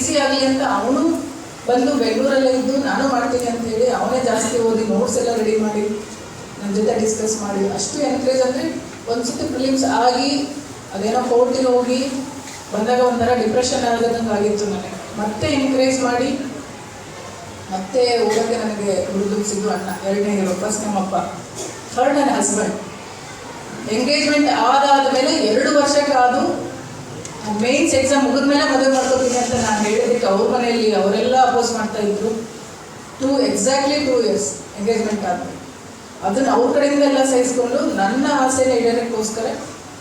Easy ಆಗಲಿ ಅಂತ ಅವನು ಬಂದು ಬೆಂಗಳೂರಲ್ಲೇ ಇದ್ದು, ನಾನು ಮಾಡ್ತೀನಿ ಅಂತ ಹೇಳಿ ಅವನೇ ಜಾಸ್ತಿ ಓದಿ ನೋಟ್ಸ್ ಎಲ್ಲ ರೆಡಿ ಮಾಡಿ ನನ್ನ ಜೊತೆ ಡಿಸ್ಕಸ್ ಮಾಡಿ. ಅಷ್ಟು ಎನ್ಕರೇಜ್ ಅಂದರೆ ಒಂದು ಸತಿ ಫಿಲಿಮ್ಸ್ ಆಗಿ ಅದೇನೋ ಕೋರ್ಟಿಗೆ ಹೋಗಿ ಬಂದಾಗ ಒಂಥರ ಡಿಪ್ರೆಷನ್ ಆಗೋದಂಗೆ ಆಗಿತ್ತು ನನಗೆ. ಮತ್ತೆ ಎನ್ಕರೇಜ್ ಮಾಡಿ, ಮತ್ತೆ ಓದೋಕ್ಕೆ ನನಗೆ ಹುಡುಗಿಸಿದ್ದು ಅಣ್ಣ, ಎರಡನೇ ಹೀರೋ ಫಸ್ಟ್ ನಮ್ಮಪ್ಪ ಥರ್ಡ್ ನನ್ನ ಹಸ್ಬೆಂಡ್ ಎಂಗೇಜ್ಮೆಂಟ್ ಆದಾದ ಮೇಲೆ ಎರಡು ವರ್ಷಕ್ಕೆ ಅದು ಮೇನ್ಸ್ ಎಕ್ಸಾಮ್ ಮುಗಿದ ಮೇಲೆ ಮದುವೆ ಮಾಡ್ಕೋತೀನಿ ಅಂತ ನಾನು ಹೇಳೋದಕ್ಕೆ ಅವ್ರ ಮನೆಯಲ್ಲಿ ಅವರೆಲ್ಲ ಅಪೋಸ್ ಮಾಡ್ತಾ ಇದ್ರು. Two exactly two years engagement ಆದಮೇಲೆ. ಅದನ್ನ ಅವ್ರ ಕಡೆಯಿಂದ ಎಲ್ಲ ಸಹಿಸ್ಕೊಂಡು ನನ್ನ ಆಸೆನ ಈಡೇರಕ್ಕೋಸ್ಕರ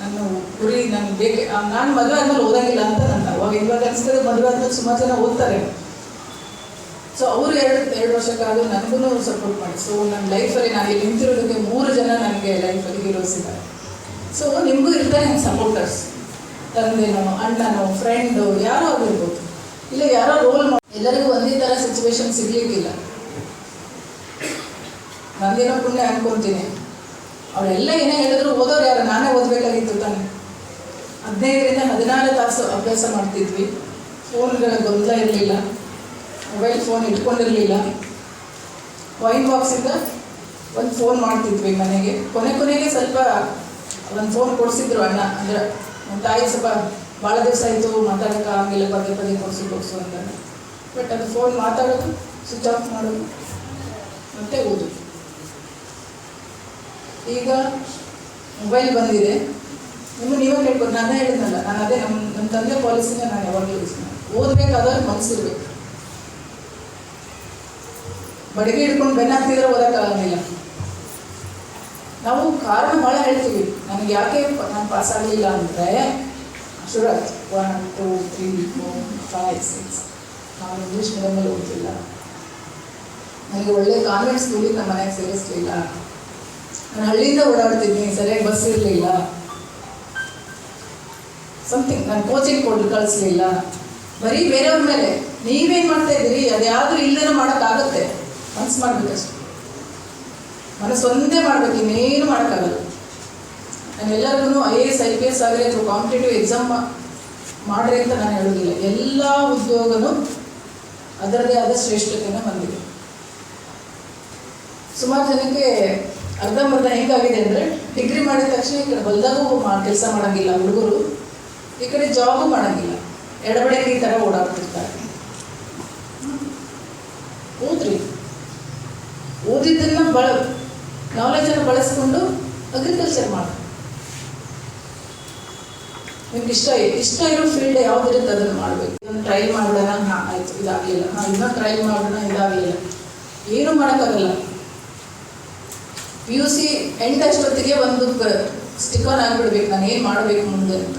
ನಾನು ಗುರಿ ನನಗೆ ಬೇಕು ನಾನು ಮದುವೆ ಆದ್ಮೇಲೆ ಓದಂಗಿಲ್ಲ ಅಂತ ನನ್ನ ಅವಾಗ ಇವಾಗ ಅನಿಸ್ತದೆ ಮದುವೆ ಆದ್ಮೇಲೆ ಸುಮಾರು ಜನ ಓದ್ತಾರೆ. ಸೊ ಅವರು ಎರಡು ಎರಡು ವರ್ಷಕ್ಕಾದ್ರೂ ನನಗೂ ಸಪೋರ್ಟ್ ಮಾಡಿ. ಸೊ ನನ್ನ ಲೈಫಲ್ಲಿ ನಾನು ಇಲ್ಲಿ ನಿಂತಿರೋದಕ್ಕೆ ಮೂರು ಜನ ನನಗೆ ಲೈಫಲ್ಲಿ ಹೀರೋಸ್ ಇದ್ದಾರೆ. ಸೊ ನಿಮಗೂ ಇರ್ತಾರೆ ನನ್ನ ಸಪೋರ್ಟರ್ಸ್ ತಂದೆನೋ ಅಣ್ಣನೋ ಫ್ರೆಂಡು ಯಾರೋ ಆಗಿರ್ಬೋದು. ಇಲ್ಲ, ಯಾರೋ ರೋಲ್ ಮಾಡಿ ಎಲ್ಲರಿಗೂ ಒಂದೇ ಥರ ಸಿಚುವೇಶನ್ ಸಿಗ್ಲಿಕ್ಕಿಲ್ಲ. ನಂದೇನೋ ಪುಣ್ಯ ಅನ್ಕೊಂತೀನಿ. ಅವರೆಲ್ಲ ಏನೇ ಹೇಳಿದ್ರು ಓದೋರು ಯಾರು? ನಾನೇ ಓದಬೇಕಾಗಿತ್ತು ತಾನೆ. ಹದಿನೈದರಿಂದ ಹದಿನಾರು ತಾಸು ಅಭ್ಯಾಸ ಮಾಡ್ತಿದ್ವಿ. ಫೋನ್ಗಳ ಗೊಂದಲ ಇರಲಿಲ್ಲ. ಮೊಬೈಲ್ ಫೋನ್ ಇಟ್ಕೊಂಡಿರಲಿಲ್ಲ. ವೈನ್ ಬಾಕ್ಸಿಂದ ಒಂದು ಫೋನ್ ಮಾಡ್ತಿದ್ವಿ ಮನೆಗೆ. ಕೊನೆ ಕೊನೆಗೆ ಸ್ವಲ್ಪ ಒಂದು ಫೋನ್ ಕೊಡಿಸಿದ್ರು ಅಣ್ಣ. ಅಂದ್ರೆ ನಮ್ಮ ತಾಯಿ ಸ್ವಲ್ಪ ಭಾಳ ದಿವಸ ಆಯಿತು ಮಾತಾಡೋಕೆ ಆಗಿಲ್ಲ ಪದೇ ಪದೇ ಕೊಡಿಸು ಕೊಡಿಸು ಅಂತ. ಬಟ್ ಅದು ಫೋನ್ ಮಾತಾಡೋದು ಸ್ವಿಚ್ ಆಫ್ ಮಾಡೋದು, ಮತ್ತೆ ಓದು. ಈಗ ಮೊಬೈಲ್ ಬಂದಿದೆ. ನಿಮ್ಮ ನೀವೇ ಕೇಳ್ಬೋದು ನಾನೇ ಹೇಳಿದ್ನಲ್ಲ, ನಾನು ಅದೇ ನಮ್ಮ ನಮ್ಮ ತಂದೆ ಪಾಲಿಸಿನ ನಾನು ಯಾವಾಗಲೂ ಯೂಸ್ ಮಾಡಿ ಓದಬೇಕಾದ್ರೆ ಮನಸ್ಸಿರ್ಬೇಕು ಬಡಿಗೆ ಹಿಡ್ಕೊಂಡು ಬೆನ್ನ ಹಾಕ್ತಿದ್ರೆ ಓದೋಕ್ಕಾಗಂಗಿಲ್ಲ. ನಾವು ಕಾರಣ ಭಾಳ ಹೇಳ್ತೀವಿ. ನನಗೆ ಯಾಕೆ ನಾನು ಪಾಸ್ ಆಗಲಿಲ್ಲ ಅಂದರೆ Surat one two three four five six ನಾನು ಇಂಗ್ಲೀಷ್ ಮೀಡಿಯಮಲ್ಲಿ ಓದ್ತಿಲ್ಲ ನನಗೆ ಒಳ್ಳೆ ಕಾನ್ವೆಂಟ್ ಸ್ಕೂಲಿಗೆ ನಮ್ಮ ಮನೆಗೆ ಸೇರಿಸ್ಲಿಲ್ಲ. ನಾನು ಹಳ್ಳಿಯಿಂದ ಓಡಾಡ್ತಿದ್ದೀನಿ ಸರಿಯಾಗಿ ಬಸ್ ಇರಲಿಲ್ಲ. ಸಮಥಿಂಗ್ ನಾನು ಕೋಚಿಂಗ್ ಕೊಟ್ಟು ಕಳಿಸ್ಲಿಲ್ಲ. ಬರೀ ಬೇರೆಯವ್ರ ಮೇಲೆ. ನೀವೇನು ಮಾಡ್ತಾ ಇದ್ದೀರಿ? ಅದ್ಯಾವುದು ಇಲ್ಲದೇ ಮಾಡೋಕ್ಕಾಗತ್ತೆ. ಮನ್ಸು ಮಾಡ್ಬೇಕಷ್ಟೆ. ಮನಸ್ಸು ಒಂದೇ ಮಾಡ್ಬೇಕು, ಇನ್ನೇನು ಮಾಡೋಕ್ಕಾಗಲ್ಲ. ನಾನು ಎಲ್ಲರಿಗೂ I A S I P S ಆಗಲಿ ಅಥವಾ ಕಾಂಪಿಟೇಟಿವ್ ಎಕ್ಸಾಮ್ ಮಾಡ್ರಿ ಅಂತ ನಾನು ಹೇಳೋದಿಲ್ಲ ಎಲ್ಲ ಉದ್ಯೋಗನೂ ಅದರದೇ ಆದ ಶ್ರೇಷ್ಠತೆನ ಹೊಂದಿದೆ ಸುಮಾರು ಜನಕ್ಕೆ ಅರ್ಧಂಬರ್ಧ ಹೆಂಗಾಗಿದೆ ಅಂದರೆ ಡಿಗ್ರಿ ಮಾಡಿದ ತಕ್ಷಣ ಈ ಕಡೆ ಹೊಲ್ದಾಗೂ ಕೆಲಸ ಮಾಡೋಂಗಿಲ್ಲ, ಹುಡುಗರು. ಈ ಕಡೆ ಜಾಬು ಮಾಡೋಂಗಿಲ್ಲ. ಎಡಬಡಿಗೆ ಈ ಥರ ಓಡಾಡ್ತಿರ್ತಾರೆ. ಓದ್ರಿ ಓದಿದ್ದನ್ನು ಬಳ ನಾಲೆಜನ್ನು ಬಳಸ್ಕೊಂಡು ಅಗ್ರಿಕಲ್ಚರ್ ಮಾಡಿ. ನಿಮ್ಗೆ ಇಷ್ಟ ಇಷ್ಟ ಇರೋ ಫೀಲ್ಡ್ ಯಾವ್ದಿರುತ್ತೆ ಅದನ್ನು ಮಾಡಬೇಕು. ಇದನ್ನು ಟ್ರೈ ಮಾಡೋಣ, ಹಾಂ, ಆಯ್ತು, ಇದಾಗಲಿಲ್ಲ. ಹಾಂ ಇನ್ನೊಂದು ಟ್ರೈ ಮಾಡೋಣ, ಇದಾಗಲಿಲ್ಲ. ಏನು ಮಾಡೋಕ್ಕಾಗಲ್ಲ. ಪಿ ಯು ಸಿ ಎಂಟು ಅಷ್ಟೊತ್ತಿಗೆ ಒಂದು ಸ್ಟಿಕರ್ ಆಗಿಬಿಡ್ಬೇಕು. ನಾನು ಏನು ಮಾಡಬೇಕು ಮುಂದೆ ಅಂತ.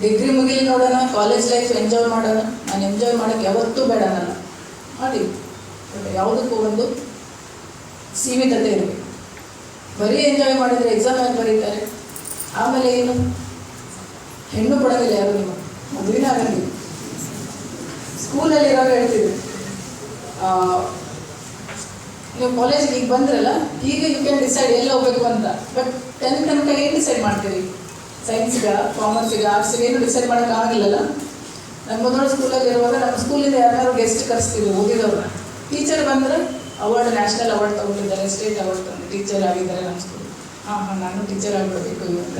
ಡಿಗ್ರಿ ಮುಗಿಲಿ ನೋಡೋಣ ಕಾಲೇಜ್ ಲೈಫ್ ಎಂಜಾಯ್ ಮಾಡೋಣ. ನಾನು ಎಂಜಾಯ್ ಮಾಡೋಕ್ಕೆ ಯಾವತ್ತೂ ಬೇಡ ನಾನು ಮಾಡಿ. ಯಾವುದಕ್ಕೂ ಒಂದು ಸೀಮಿತತೆ ಇರಬೇಕು ಬರೀ ಎಂಜಾಯ್ ಮಾಡಿದರೆ ಎಕ್ಸಾಮ್ ಆಗಿ ಬರೀತಾರೆ? ಆಮೇಲೆ ಏನು? ಹೆಣ್ಣು ಕೊಡೋದಿಲ್ಲ ಯಾರು ನೀವು? ಮದುವೆನೇ ಇರೋರು ಹೇಳ್ತಿದ್ರು. ಆ, ನೀವು ಕಾಲೇಜಿಗೆ ಈಗ ಬಂದ್ರಲ್ಲ ಈಗ ಯು ಕ್ಯಾನ್ ಡಿಸೈಡ್ ಎಲ್ಲಿ ಹೋಗ್ಬೇಕು ಅಂತ. ಬಟ್ ಟೆನ್ ತನಕ ಏನು ಡಿಸೈಡ್ ಮಾಡ್ತೀರಿ? ಸೈನ್ಸ್ಗೆ ಕಾಮರ್ಸ್ಗೆ ಆರ್ಟ್ಸ್ಗೆ ಏನು ಡಿಸೈಡ್ ಮಾಡೋಕ್ಕಾಗಲಿಲ್ಲಲ್ಲ ನಮ್ಮ ಮೊದಲು ಸ್ಕೂಲಲ್ಲಿ ಇರುವಾಗ ನಮ್ಮ ಸ್ಕೂಲಿಂದ ಯಾರು ಗೆಸ್ಟ್ ಕರೆಸ್ತೀವಿ ಓದಿದವ್ರನ್ನ. ಟೀಚರ್ ಬಂದರೆ ಅವಾರ್ಡ್ ನ್ಯಾಷನಲ್ ಅವಾರ್ಡ್ ತೊಗೊಂಡಿದ್ದಾರೆ ಸ್ಟೇಟ್ ಅವಾರ್ಡ್ ತಂದು ಟೀಚರ್ ಆಗಿದ್ದಾರೆ ನಮ್ಮ ಸ್ಕೂಲ್ ಹಾಂ ಹಾಂ, ನಾನು ಟೀಚರ್ ಆಗಿಬಿಡ್ಬೇಕು ಇವಾಗ.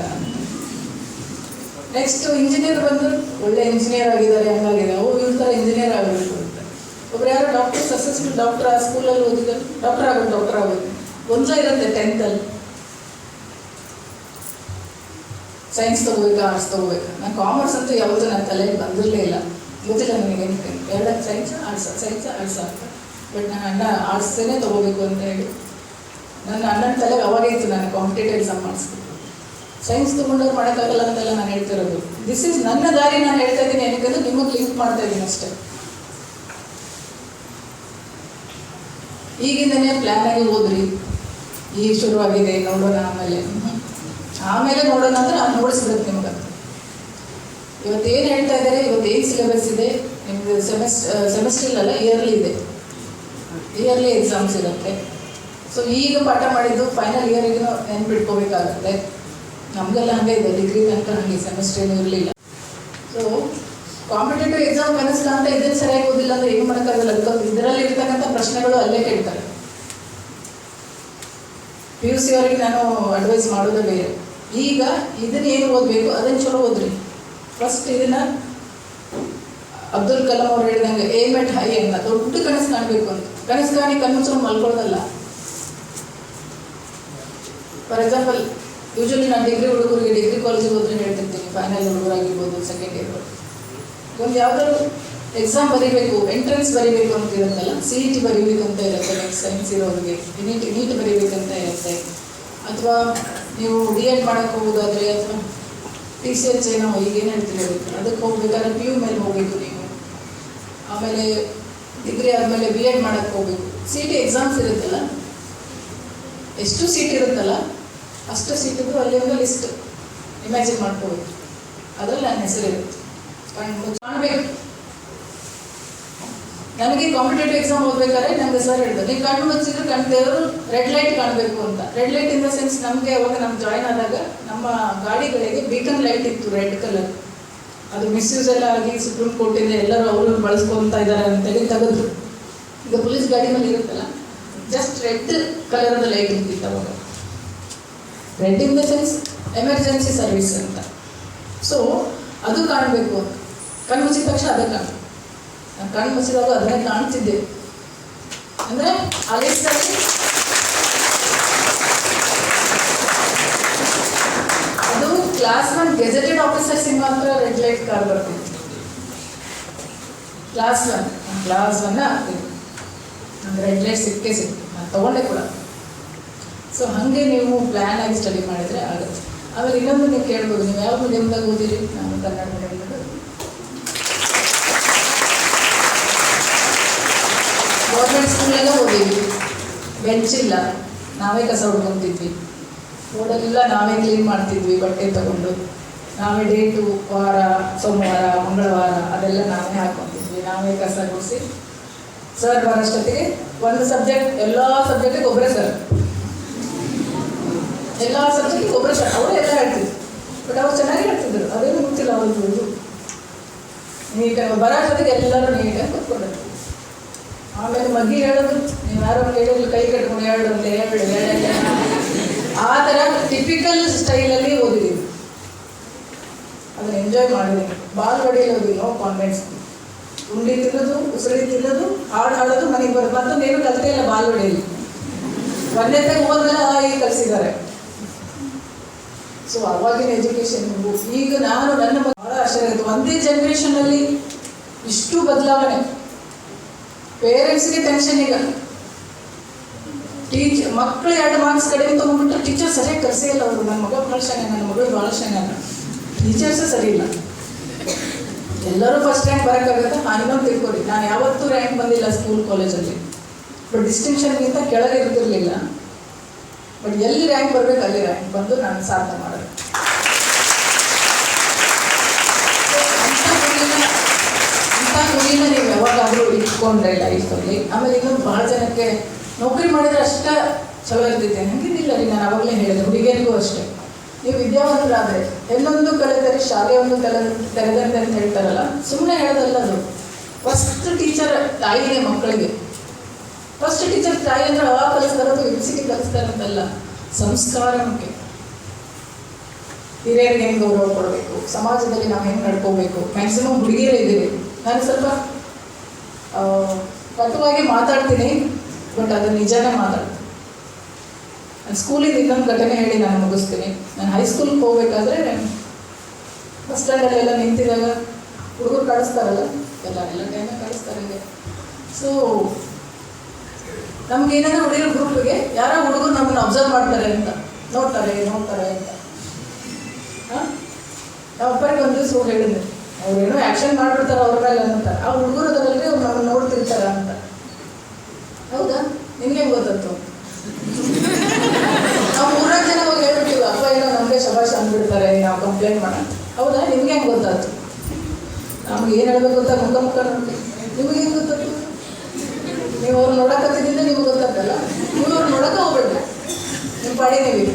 ನೆಕ್ಸ್ಟ್ ಇಂಜಿನಿಯರ್ ಬಂದು ಒಳ್ಳೆ ಇಂಜಿನಿಯರ್ ಆಗಿದ್ದಾರೆ ಹಂಗಾಗಿದೆ. ಅವು ಇವ್ರ ಥರ ಇಂಜಿನಿಯರ್ ಆಗಬೇಕು ಅಂತ. ಒಬ್ರು ಯಾರೋ ಡಾಕ್ಟರ್ ಸಕ್ಸಸ್ಫುಲ್ ಡಾಕ್ಟರ್ ಆ ಸ್ಕೂಲಲ್ಲಿ ಓದಿದ್ರೆ ಡಾಕ್ಟರ್ ಆಗೋದು ಡಾಕ್ಟರ್ ಆಗೋದು ಗೊಂದಲ ಇರುತ್ತೆ ಟೆಂತಲ್ಲಿ ಸೈನ್ಸ್ ತೊಗೋಬೇಕಾ ಆರ್ಟ್ಸ್ ತೊಗೋಬೇಕಾ? ನಾನು ಕಾಮರ್ಸ್ ಅಂತೂ ಯಾವುದೂ ನನ್ನ ತಲೆಯಲ್ಲಿ ಬಂದಿರಲೇ ಇಲ್ಲ. ಗೊತ್ತಿಲ್ಲ ನನಗೆ ಎರಡು ಸೈನ್ಸ್ ಆರ್ಟ್ಸ್ ಸೈನ್ಸ್ ಆರ್ಟ್ಸ್ ಅಂತ ಬಟ್ ನನ್ನ ಅಣ್ಣ ಆರ್ಟ್ಸೇ ತೊಗೋಬೇಕು ಅಂತ ಹೇಳಿ. ನನ್ನ ಅಣ್ಣನ ತಲೆಗೆ ಅವಾಗ ಇತ್ತು ನಾನು ಕಾಂಪಿಟೇಟಿವ್ ಎಕ್ಸಾಮ್ ಮಾಡಿಸ್ಬೇಕು ಸೈನ್ಸ್ ತೊಗೊಂಡವ್ರು ಮಾಡೋಕ್ಕಾಗಲ್ಲ ಅಂತೆಲ್ಲ ನಾನು ಹೇಳ್ತಿರೋದು ದಿಸ್ ಈಸ್ ನನ್ನ ದಾರಿ ನಾನು ಹೇಳ್ತಾ ಇದ್ದೀನಿ ಏನಕ್ಕೆ ನಿಮಗೆ ಲಿಂಕ್ ಮಾಡ್ತಾ ಇದ್ದೀನಿ ಅಷ್ಟೇ. ಈಗಿಂದನೇ ಪ್ಲ್ಯಾನ್ ಆಗಿ ಹೋದ್ರಿ. ಈಗ ಶುರುವಾಗಿದೆ, ನೋಡೋಣ ಆಮೇಲೆ. ಆಮೇಲೆ ನೋಡೋಣ ಅಂದ್ರೆ ನಾನು ನೋಡಿಸ್ಬಿಡುತ್ತೆ ನಿಮ್ಗೆ. ಏನು ಹೇಳ್ತಾ ಇದ್ದಾರೆ ಇವತ್ತು ಏನು ಸಿಲೆಬಸ್ ಇದೆ, ನಿಮ್ದು ಸೆಮೆಸ್ ಸೆಮಿಸ್ಟರ್ ಅಲ್ಲ ಇಯರ್ಲಿ ಇದೆ. ಇಯರ್ಲಿ ಎಕ್ಸಾಮ್ಸ್ ಇರುತ್ತೆ ಸೊ ಈಗ ಪಾಠ ಮಾಡಿದ್ದು ಫೈನಲ್ ಇಯರಿಗೂ ನೆನ್ಪಿಟ್ಕೋಬೇಕಾಗುತ್ತೆ ನಮಗೆಲ್ಲ ಹಂಗೆ ಇದೆ. ಡಿಗ್ರಿ ತನಕ ನನಗೆ ಸೆಮಿಸ್ಟರ್ ಏನೂ ಇರಲಿಲ್ಲ. ಸೊ ಕಾಂಪಿಟೇಟಿವ್ ಎಕ್ಸಾಮ್ ಕನಸಿಲ್ಲ ಅಂತ ಇದನ್ನು ಸರಿಯಾಗಿ ಓದಿಲ್ಲ ಅಂದ್ರೆ ಏನು ಮಾಡೋಕ್ಕಾಗಲ್ಲ? ಇದರಲ್ಲಿ ಇರ್ತಕ್ಕಂಥ ಪ್ರಶ್ನೆಗಳು ಅಲ್ಲೇ ಕೇಳ್ತಾರೆ. ಪಿ ಯು ಸಿ ಅವರಿಗೆ ನಾನು ಅಡ್ವೈಸ್ ಮಾಡೋದೇ ಬೇರೆ. ಈಗ ಇದನ್ನ ಏನು ಓದಬೇಕು? ಅದನ್ನು ಚಲೋ ಓದ್ರಿ. ಫಸ್ಟ್ ಇದನ್ನ ಅಬ್ದುಲ್ ಕಲಾಂ ಅವ್ರು ಹೇಳಿದಂಗೆ ಏಮ್ ಎಟ್ ಹೈ ಅಂತ ದೊಡ್ಡ ಕನಸು ಕಾಣಬೇಕು ಅಂತ. ಕನಸು ಕಾಣಿ ಕನ್ಮುಚ್ಕೊಂಡು ಮಲ್ಕೊಳ್ಳೋದಲ್ಲ. ಫಾರ್ ಎಕ್ಸಾಂಪಲ್ ಯೂಶಲಿ ನಾನು ಡಿಗ್ರಿ ಹುಡುಗರಿಗೆ ಡಿಗ್ರಿ ಕಾಲೇಜಿಗೆ ಹೋದ್ರೆ ಹೇಳ್ತಿರ್ತೀನಿ ಫೈನಲ್ ಹುಡುಗರಾಗಿರ್ಬೋದು ಸೆಕೆಂಡ್ ಇಯರ್ ಒಂದು ಯಾವ್ದಾದ್ರು ಎಕ್ಸಾಮ್ ಬರೀಬೇಕು ಎಂಟ್ರೆನ್ಸ್ ಬರೀಬೇಕು ಅಂತ ಇರುತ್ತಲ್ಲ ಸಿ ಇ ಟಿ ಬರೀಬೇಕು ಅಂತ ಇರುತ್ತೆ ನೆಕ್ಸ್ಟ್ ಸೈನ್ಸ್ ಇರೋರಿಗೆ. ನೀಟ್ ನೀಟ್ ಬರೀಬೇಕಂತ ಇರುತ್ತೆ. ಅಥವಾ ನೀವು ಡಿ ಎಡ್ ಮಾಡೋಕ್ಕೆ ಹೋಗೋದಾದ್ರೆ, ಅಥವಾ ಟಿ ಸಿ ಎಚ್ ಏನೋ, ಈಗೇನು ಹೇಳ್ತೀರಿ ಅದಕ್ಕೆ ಹೋಗ್ಬೇಕಾದ್ರೆ ಪಿ ಯು ಮೇಲೆ ಹೋಗಬೇಕು ನೀವು. ಆಮೇಲೆ ಡಿಗ್ರಿ ಆದಮೇಲೆ ಬಿ ಎಡ್ ಮಾಡೋಕ್ಕೆ ಹೋಗ್ಬೇಕು. ಸಿ ಟಿ ಎಕ್ಸಾಮ್ಸ್ ಇರುತ್ತಲ್ಲ? ಎಷ್ಟು ಸೀಟ್ ಇರುತ್ತಲ್ಲ? ಅಷ್ಟು ಸೀಟಿಗೂ ಅಲ್ಲಿ ಒಂದು ಲಿಸ್ಟ್ ಇಮ್ಯಾಜಿನ್ ಮಾಡ್ಕೋಬೇಕು. ಅದ್ರಲ್ಲಿ ನನ್ನ ಹೆಸರು ಇರುತ್ತೆ ಕಣ್ಣು ಕಾಣಬೇಕು. ನನಗೆ ಕಾಂಪಿಟೇಟಿವ್ ಎಕ್ಸಾಮ್ ಓದ್ಬೇಕಾದ್ರೆ ನನಗೆ ಸರ್ ಹೇಳಿದ್ರು ನೀವು ಕಣ್ಣು ಮುಚ್ಚಿದ್ರೆ ಕಣ್ಣು ದೇವರು ರೆಡ್ ಲೈಟ್ ಕಾಣಬೇಕು ಅಂತ. Red light in the sense ನಮಗೆ ಅವಾಗ ನಮ್ಗೆ ಜಾಯ್ನ್ ಆದಾಗ ನಮ್ಮ ಗಾಡಿಗಳಿಗೆ ಬೀಕನ್ ಲೈಟ್ ಇತ್ತು ರೆಡ್ ಕಲರ್ ಅದು ಮಿಸ್ಯೂಸ್ ಎಲ್ಲ ಆಗಿ ಸುಪ್ರೀಂ ಕೋರ್ಟಿಂದ ಎಲ್ಲರೂ ಅವರು ಬಳಸ್ಕೊತಾ ಇದ್ದಾರೆ ಅಂತೇಳಿ ತೆಗೆದ್ರು. ಈಗ ಪೊಲೀಸ್ ಗಾಡಿ ಮೇಲೆ ಇರುತ್ತಲ್ಲ ಜಸ್ಟ್ ರೆಡ್ ಕಲರ್ ಲೈಟ್ ಇರ್ತಿತ್ತು ಅವಾಗ. Red in the sense emergency service ಅಂತ. ಸೊ ಅದು ಕಾಣಬೇಕು. ಕಣ್ಣು ಮುಚ್ಚಿದ ತಕ್ಷಣ ಅದೇ ಕಾಣ ನಾನು ಕಣ್ಣು ಮುಚ್ಚಿದಾಗ ಅದನ್ನೇ ಕಾಣ್ತಿದ್ದೆ. ಅಂದರೆ ಆ ಅದು ಕ್ಲಾಸ್ ಒನ್ ಗೆಜೆಟೆಡ್ ಆಫೀಸರ್ಸ್ ಮಾತ್ರ ರೆಡ್ ಲೈಟ್ ಕಾರ್ ಬರ್ತಿತ್ತು ಕ್ಲಾಸ್ ಒನ್ ಕ್ಲಾಸ್ ಒನ್ ಆಗ್ತಿತ್ತು ರೆಡ್ ಲೈಟ್ ಸಿಕ್ಕೇ ಸಿಕ್ತು. ನಾನು ತೊಗೊಂಡೆ ಕೂಡ. ಸೊ ಹಾಗೆ ನೀವು ಪ್ಲ್ಯಾನ್ ಆಗಿ ಸ್ಟಡಿ ಮಾಡಿದರೆ ಆಗುತ್ತೆ. ಆಮೇಲೆ ಇನ್ನೊಂದು ನೀವು ಕೇಳ್ಬೋದು ನೀವು ಯಾವ ಮೀಡಿಯಮ್ದಾಗ ಓದಿರಿ? ನಾನು ಕನ್ನಡ ಮೀಡಿಯಮ್ದಾಗ ಗೌರ್ಮೆಂಟ್ ಸ್ಕೂಲೆಲ್ಲ ಓದಿದ್ವಿ. ಬೆಂಚ್ ಇಲ್ಲ. ನಾವೇ ಕಸ ಹೊಡ್ಕೊಂತಿದ್ವಿ. ರೋಡೆಲ್ಲ ನಾವೇ ಕ್ಲೀನ್ ಮಾಡ್ತಿದ್ವಿ, ಬಟ್ಟೆ ತಗೊಂಡು. ನಾವೇ ಡೇಟು, ವಾರ, ಸೋಮವಾರ, ಮಂಗಳವಾರ, ಅದೆಲ್ಲ ನಾವೇ ಹಾಕ್ಕೊತಿದ್ವಿ. ನಾವೇ ಕಸ ಗುಡಿಸಿ ಸರ್ ಬರೋಷ್ಟೊತ್ತಿಗೆ ಒಂದು ಸಬ್ಜೆಕ್ಟ್ ಎಲ್ಲ ಸಬ್ಜೆಕ್ಟಿಗೆ ಒಬ್ಬರೇ ಸರ್ ಎಲ್ಲ ಸಬ್ಜೆಕ್ಟಿಗೆ ಒಬ್ಬರೇ ಸರ್ ಅವರು ಎಲ್ಲ ಹೇಳ್ತಿದ್ರು. ಬಟ್ ಅವ್ರು ಚೆನ್ನಾಗಿ ಹೇಳ್ತಿದ್ರು. ಅದೇನು ಗೊತ್ತಿಲ್ಲ ಅವ್ರದ್ದು ನೀಟಾಗಿ ಬರೋಷ್ಟೊತ್ತಿಗೆ ಎಲ್ಲರೂ ನೀಟಾಗಿ ಕೂತ್ಕೊಂಡಿದ್ರು ಆಮೇಲೆ ಮಗ್ಗಿ ಹೇಳೋದು, ನೀವು ಯಾರೋ ಹೇಳಿದ್ರು, ಕೈ ಕಟ್ಕೊಂಡು ಎರಡು ಎರಡು ಎರಡು ಆ ಥರ ಟಿಪಿಕಲ್ ಸ್ಟೈಲಲ್ಲಿ ಓದಿದ್ದೀನಿ ಅದನ್ನ ಎಂಜಾಯ್ ಮಾಡಿದ್ದೀನಿ ಬಾಲ್ ನೋ ಕಾನ್ವೆಂಟ್ಸ್ ಉಂಡಿ ತಿನ್ನೋದು, ಉಸಿರಿ ತಿನ್ನೋದು, ಹಾಡು ಹಾಡೋದು ಮನೆಗೆ ಬರೋದು ಮತ್ತೊಂದು ಏನು ಕಲಿತೇ ಇಲ್ಲ ಬಾಲ್ವಾಡಿಯಲ್ಲಿ. ಒಂದನೇದಾಗ ಹೋದ್ಮೇಲೆ ಆ, ಈ ಕಲಿಸಿದ್ದಾರೆ. ಸೊ ಅವಾಗಿನ ಎಜುಕೇಶನ್ ಈಗ ನಾನು ನನ್ನ ಬಹಳ ಆಶ್ಚರ್ಯ ಆಯಿತು. ಒಂದೇ ಜನ್ರೇಷನಲ್ಲಿ ಇಷ್ಟು ಬದಲಾವಣೆ. ಪೇರೆಂಟ್ಸ್ಗೆ ಟೆನ್ಷನ್ ಈಗ. ಟೀಚ್ ಮಕ್ಕಳು ಎರಡು ಮಾರ್ಕ್ಸ್ ಕಡಿಮೆ ತೊಗೊಂಡ್ಬಿಟ್ಟು ಟೀಚರ್ ಸರಿಯಾಗಿ ಕರೆಸೇ ಇಲ್ಲ ಅವರು. ನನ್ನ ಮಗ ಭಾಳ ನನ್ನ ಮಗಳು ಭಾಳ ಅಲ್ಲ. ಟೀಚರ್ಸೇ ಸರಿ ಇಲ್ಲ. ಎಲ್ಲರೂ ಫಸ್ಟ್ ರ್ಯಾಂಕ್ ಬರೋಕ್ಕಾಗತ್ತೆ ಹಾಂ ಇನ್ನೊಂದು ತಿಳ್ಕೊಡಿ ನಾನು ಯಾವತ್ತೂ ರ್ಯಾಂಕ್ ಬಂದಿಲ್ಲ ಸ್ಕೂಲ್ ಕಾಲೇಜಲ್ಲಿ ಬಟ್ ಡಿಸ್ಟಿಂಕ್ಷನ್ಗಿಂತ ಕೆಳಗೆ ಇರ್ತಿರ್ಲಿಲ್ಲ ಬಟ್ ಎಲ್ಲಿ ರ್ಯಾಂಕ್ ಬರಬೇಕು, ಅಲ್ಲಿ ರ್ಯಾಂಕ್ ಬಂದು ನಾನು ಸಾಧನೆ ಮಾಡೋದು. ಇಂಥ ಗುರಿನ ನೀವು ಯಾವಾಗಾದರೂ ಇಟ್ಕೊಂಡ್ರೆ ಲೈಫಲ್ಲಿ ಆಮೇಲೆ ಇನ್ನೊಂದು ಭಾಳ ಜನಕ್ಕೆ ನೌಕರಿ ಮಾಡಿದ್ರೆ ಅಷ್ಟ ಚಲೋ ಇರ್ತೈತೆ. ಹಂಗಿದ್ದಿಲ್ಲ ರೀ ನಾನು ಅವಾಗಲೇ ಹೇಳಿದೆ ಹುಡುಗಿಯರಿಗೂ ಅಷ್ಟೇ. ನೀವು ವಿದ್ಯಾವಂತರಾದರೆ ಎಲ್ಲೊಂದು ಕಲಿತರೆ ಶಾಲೆಯೊಂದು ತೆರೆ ತೆರೆದಂತೆ ಅಂತ ಹೇಳ್ತಾರಲ್ಲ ಸುಮ್ಮನೆ ಹೇಳೋದಲ್ಲ ಅದು. ಫಸ್ಟ್ ಟೀಚರ್ ತಾಯಿನೇ ಮಕ್ಕಳಿಗೆ. ಫಸ್ಟ್ ಟೀಚರ್ ತಾಯಿ ಅಂದ್ರೆ ಅವಾಗ ಕಲಿಸ್ತಾರೆ ಅಥವಾ ಯುನಿವರ್ಸಿಟಿ ಕಲಿಸ್ತಾರೆ ಅಂತಲ್ಲ ಸಂಸ್ಕಾರ ಮುಖ್ಯ ಹಿರಿಯರಿಗೆ ಹೆಂಗೆ ಗೌರವ ಕೊಡಬೇಕು? ಸಮಾಜದಲ್ಲಿ ನಾವು ಹೆಂಗೆ ನಡ್ಕೋಬೇಕು? ಮ್ಯಾಕ್ಸಿಮಮ್ ಹುಡುಗಿಯರೇ ಇದ್ದೀವಿ ನಾನು ಸ್ವಲ್ಪ ಕಟುವಾಗಿ ಮಾತಾಡ್ತೀನಿ. ಬಟ್ ಅದು ನಿಜನೇ ಮಾತ್ರ ನಾನು ಸ್ಕೂಲಿಂದ ಇನ್ನೊಂದು ಘಟನೆ ಹೇಳಿ ನಾನು ಮುಗಿಸ್ತೀನಿ. ನಾನು ಹೈಸ್ಕೂಲ್ಗೆ ಹೋಗ್ಬೇಕಾದ್ರೆ ಬಸ್ ಸ್ಟ್ಯಾಂಡಲ್ಲೆಲ್ಲ ನಿಂತಿದಾಗ ಹುಡುಗರು ಕಳಿಸ್ತಾರಲ್ಲ ಎಲ್ಲ ಎಲ್ಲ ಟೈಮ ಕಳಿಸ್ತಾರೆ ಸೊ ನಮ್ಗೆ ಏನಾದ್ರು ಹುಡುಗರ ಗ್ರೂಪ್ಗೆ ಯಾರೋ ಹುಡುಗರು ನಮ್ಮನ್ನು ಅಬ್ಸರ್ವ್ ಮಾಡ್ತಾರೆ ಅಂತ. ನೋಡ್ತಾರೆ ನೋಡ್ತಾರೆ ಅಂತ. ನಾವು ಅಪ್ಪರಿಗೆ ಒಂದು ದಿವಸ ಅವ್ರು ಏನೋ ಆ್ಯಕ್ಷನ್ ಮಾಡಿಬಿಡ್ತಾರೆ ಅವ್ರ ಮೇಲೆ ಅಂತ. ಆ ಹುಡುಗರು ಅದರಲ್ಲಿ ಅವ್ರು ನಮ್ಮನ್ನು ನೋಡ್ತಿರ್ತಾರ ಅಂತ. ಹೌದಾ? ನಿನ್ಗೆ ಗೊತ್ತಂತು? ನಾವು ಮೂರಾರು ಜನ ಹೋಗಿ ಹೇಳ್ಬಿಟ್ಟಿವಿ ಅಪ್ಪ, ಏನೋ ನಮಗೆ ಶಬಾಷ್ ಅಂದ್ಬಿಡ್ತಾರೆ ನಾವು ಕಂಪ್ಲೇಂಟ್ ಮಾಡೋಣ ಹೌದಾ? ನಿಮ್ಗೆ ಹೆಂಗೆ ಗೊತ್ತಾಯ್ತು? ನಮ್ಗೆ ಏನು ಹೇಳ್ಬೇಕು ಅಂತ ಮುಖ ಮುಖ ನಿಮಗೆ. ಹೆಂಗೆ ಗೊತ್ತಾಯ್ತು? ನೀವು ಅವ್ರು ನೋಡಕತ್ತಿದ್ದಿಂದ ನಿಮ್ಗೆ ಗೊತ್ತಾಗ್ತಲ್ಲ ನೀವು ಅವ್ರು ನೋಡಕ್ಕೆ ಹೋಗ್ಬೇಡ್ರಿ. ನಿಮ್ಮ ಪಾಡಿ ನೀವು